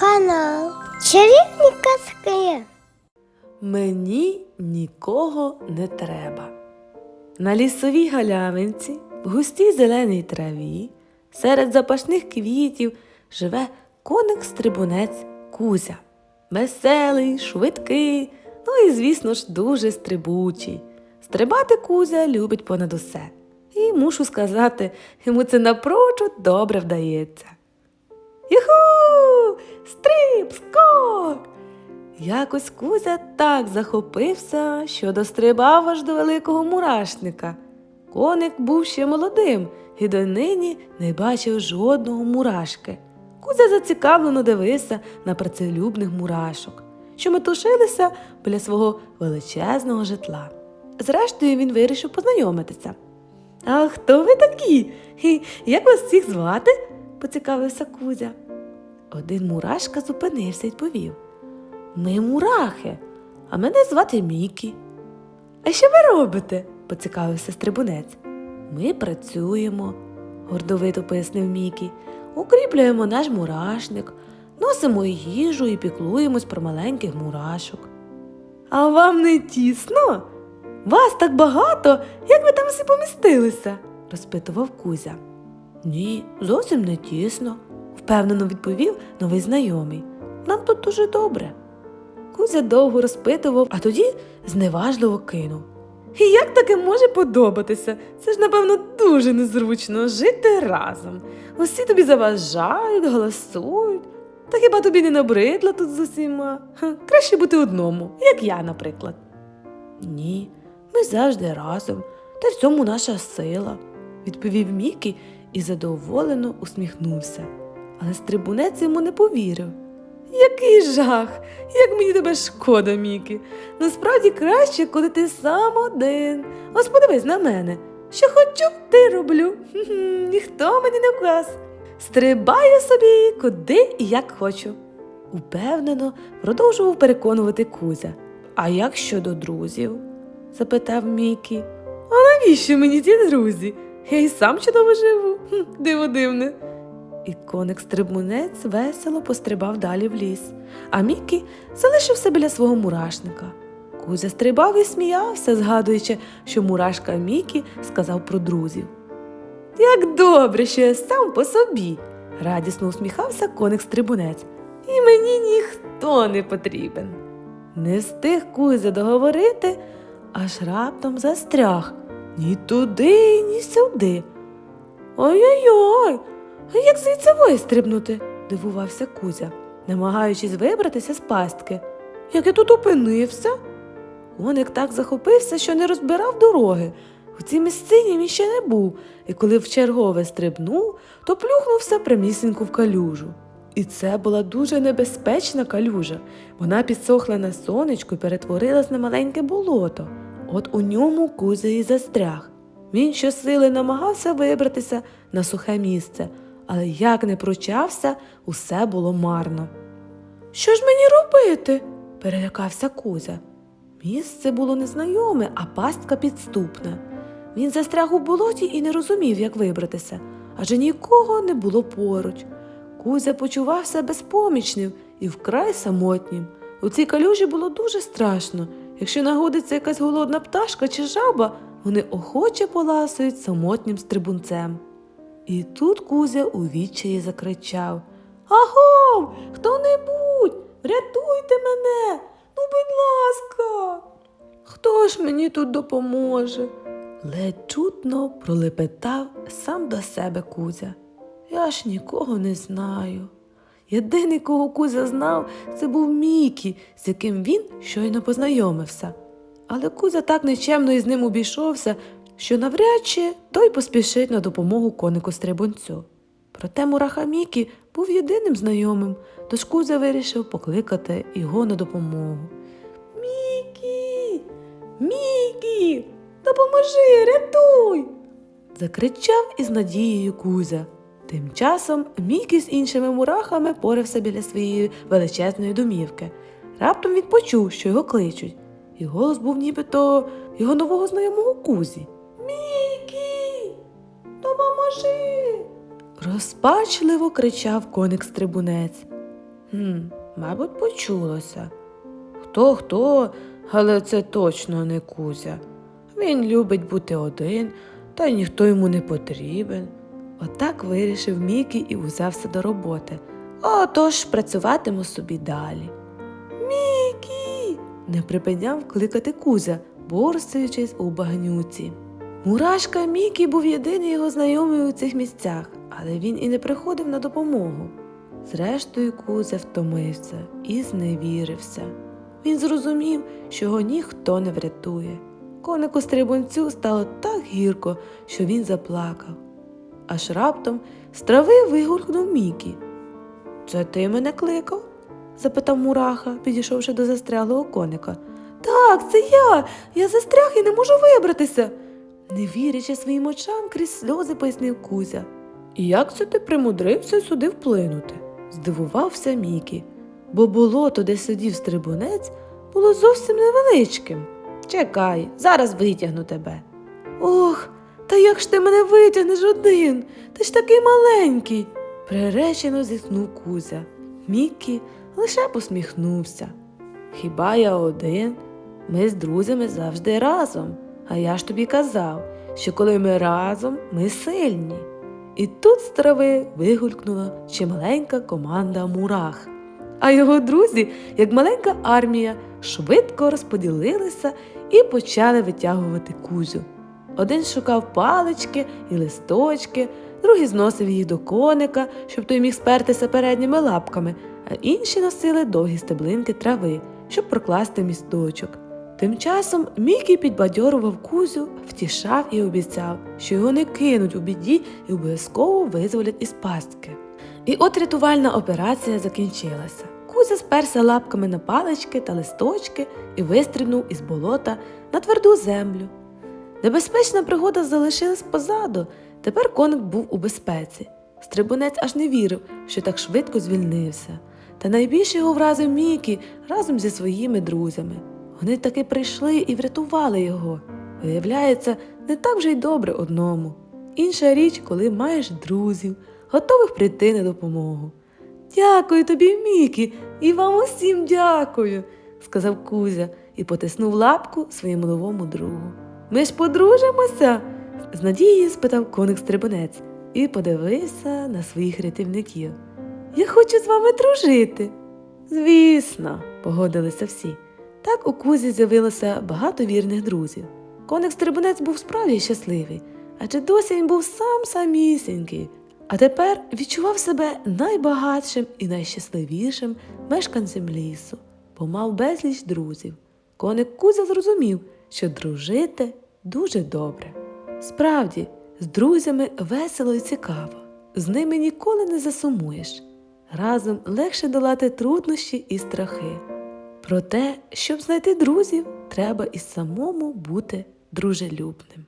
Канал Чарівні казки. Мені нікого не треба. На лісовій галявинці, в густій зеленій траві, серед запашних квітів живе коник-стрибунець Кузя. Веселий, швидкий, ну і, звісно ж, дуже стрибучий. Стрибати Кузя любить понад усе. І мушу сказати, йому це напрочуд добре вдається. Юху! Стриб, скок! Якось Кузя так захопився, що дострибав аж до великого мурашника. Коник був ще молодим і донині не бачив жодного мурашки. Кузя зацікавлено дивився на працелюбних мурашок, що метушилися біля свого величезного житла. Зрештою, він вирішив познайомитися. А хто ви такі? І як вас всіх звати? поцікавився Кузя. Один мурашка зупинився і відповів. Ми мурахи, а мене звати Мікі. А що ви робите? поцікавився стрибунець. Ми працюємо, гордовито пояснив Мікі. Укріплюємо наш мурашник, носимо їжу і піклуємось про маленьких мурашок. А вам не тісно? Вас так багато, як ви там всі помістилися? розпитував Кузя. Ні, зовсім не тісно, впевнено відповів новий знайомий. Нам тут дуже добре. Кузя довго розпитував, а тоді зневажливо кинув. І як таке може подобатися? Це ж, напевно, дуже незручно жити разом. Усі тобі заважають, голосують. Та хіба тобі не набридло тут з усіма? Ха, краще бути одному, як я, наприклад. Ні, ми завжди разом, та в цьому наша сила, відповів Мікі і задоволено усміхнувся. Але стрибунець йому не повірив. Який жах! Як мені тебе шкода, Мікі. Насправді краще, коли ти сам один. Ось подивись на мене. Що хочу, ти роблю. Ніхто мені не вказ. Стрибаю собі куди і як хочу. Упевнено продовжував переконувати Кузя. А як щодо друзів? запитав Мікі. А навіщо мені ті друзі? Я й сам чудово живу. Хм, Диво дивне. І коник-стрибунець весело пострибав далі в ліс, а Мікі залишився біля свого мурашника. Кузя стрибав і сміявся, згадуючи, що мурашка Мікі сказав про друзів. Як добре, що я сам по собі, радісно усміхався коник-стрибунець. І мені ніхто не потрібен. Не встиг Кузя договорити, аж раптом застряг ні туди, ні сюди. Ой-ой-ой, як звідси вистрибнути? дивувався Кузя, намагаючись вибратися з пастки. Як я тут опинився? Коник так захопився, що не розбирав дороги. У цій місцині він ще не був, і коли вчергове стрибнув, то плюхнувся прямісінько в калюжу. І це була дуже небезпечна калюжа. Вона підсохла на сонечку і перетворилась на маленьке болото. От у ньому Кузя і застряг. Він щосили намагався вибратися на сухе місце, але як не пручався, усе було марно. Що ж мені робити? перелякався Кузя. Місце було незнайоме, а пастка підступна. Він застряг у болоті і не розумів, як вибратися, адже нікого не було поруч. Кузя почувався безпомічним і вкрай самотнім. У цій калюжі було дуже страшно. Якщо нагодиться якась голодна пташка чи жаба, вони охоче поласують самотнім стрибунцем. І тут Кузя у відчаї закричав Агов, хто-небудь, врятуйте мене, ну, будь ласка. Хто ж мені тут допоможе? Ледь чутно пролепетав сам до себе Кузя. Я ж нікого не знаю. Єдиний, кого Кузя знав, це був Мікі, з яким він щойно познайомився. Але Кузя так нечемно із ним обійшовся, що навряд чи той поспішить на допомогу конику стрибунцю. Проте мураха Мікі був єдиним знайомим, тож Кузя вирішив покликати його на допомогу. Мікі, Мікі, допоможи, рятуй. закричав із надією Кузя. Тим часом Мікі з іншими мурахами порався біля своєї величезної домівки. Раптом він почув, що його кличуть, і голос був нібито його нового знайомого Кузі. Допоможи. Розпачливо кричав коник стрибунець. Мабуть, почулося. Хто хто, але це точно не Кузя. Він любить бути один, та й ніхто йому не потрібен. Отак вирішив Мікі і узявся до роботи. Отож працюватиму собі далі. Мікі. не припиняв кликати Кузя, борсуючись у багнюці. Мурашка Мікі був єдиний його знайомий у цих місцях, але він і не приходив на допомогу. Зрештою, Кузя втомився і зневірився. Він зрозумів, що його ніхто не врятує. Конику стрибунцю стало так гірко, що він заплакав. Аж раптом з трави вигулькнув Мікі. Це ти мене кликав? запитав мураха, підійшовши до застряглого коника. Так, це я. Я застряг і не можу вибратися. Не вірячи своїм очам, крізь сльози пояснив Кузя. І як це ти примудрився сюди вплинути? здивувався Мікі, бо болото, де сидів стрибунець, було зовсім невеличким. Чекай, зараз витягну тебе. Ох, та як ж ти мене витягнеш один? Ти ж такий маленький. приречено зітхнув Кузя. Мікі лише посміхнувся. Хіба я один? Ми з друзями завжди разом. А я ж тобі казав, що коли ми разом, ми сильні. І тут з трави вигулькнула чималенька команда мурах. А його друзі, як маленька армія, швидко розподілилися і почали витягувати кузю. Один шукав палички і листочки, другий зносив їх до коника, щоб той міг спертися передніми лапками, а інші носили довгі стеблинки трави, щоб прокласти місточок. Тим часом Мікі підбадьорував Кузю, втішав і обіцяв, що його не кинуть у біді і обов'язково визволять із пастки. І от рятувальна операція закінчилася. Кузя сперся лапками на палички та листочки і вистрибнув із болота на тверду землю. Небезпечна пригода залишилась позаду. Тепер коник був у безпеці. Стрибунець аж не вірив, що так швидко звільнився. Та найбільше його вразив Мікі разом зі своїми друзями. Вони таки прийшли і врятували його. Виявляється, не так вже й добре одному. Інша річ, коли маєш друзів, готових прийти на допомогу. Дякую тобі, Мікі, і вам усім дякую, сказав Кузя і потиснув лапку своєму новому другу. Ми ж подружимося? з надією спитав коник стрибунець і подивився на своїх рятівників. Я хочу з вами дружити. Звісно, погодилися всі. Так у Кузі з'явилося багато вірних друзів. Коник стрибунець був справді щасливий, адже досі він був сам самісінький, а тепер відчував себе найбагатшим і найщасливішим мешканцем лісу, бо мав безліч друзів. Коник Кузя зрозумів, що дружити дуже добре. Справді, з друзями весело і цікаво, з ними ніколи не засумуєш. Разом легше долати труднощі і страхи. Проте, щоб знайти друзів, треба і самому бути дружелюбним.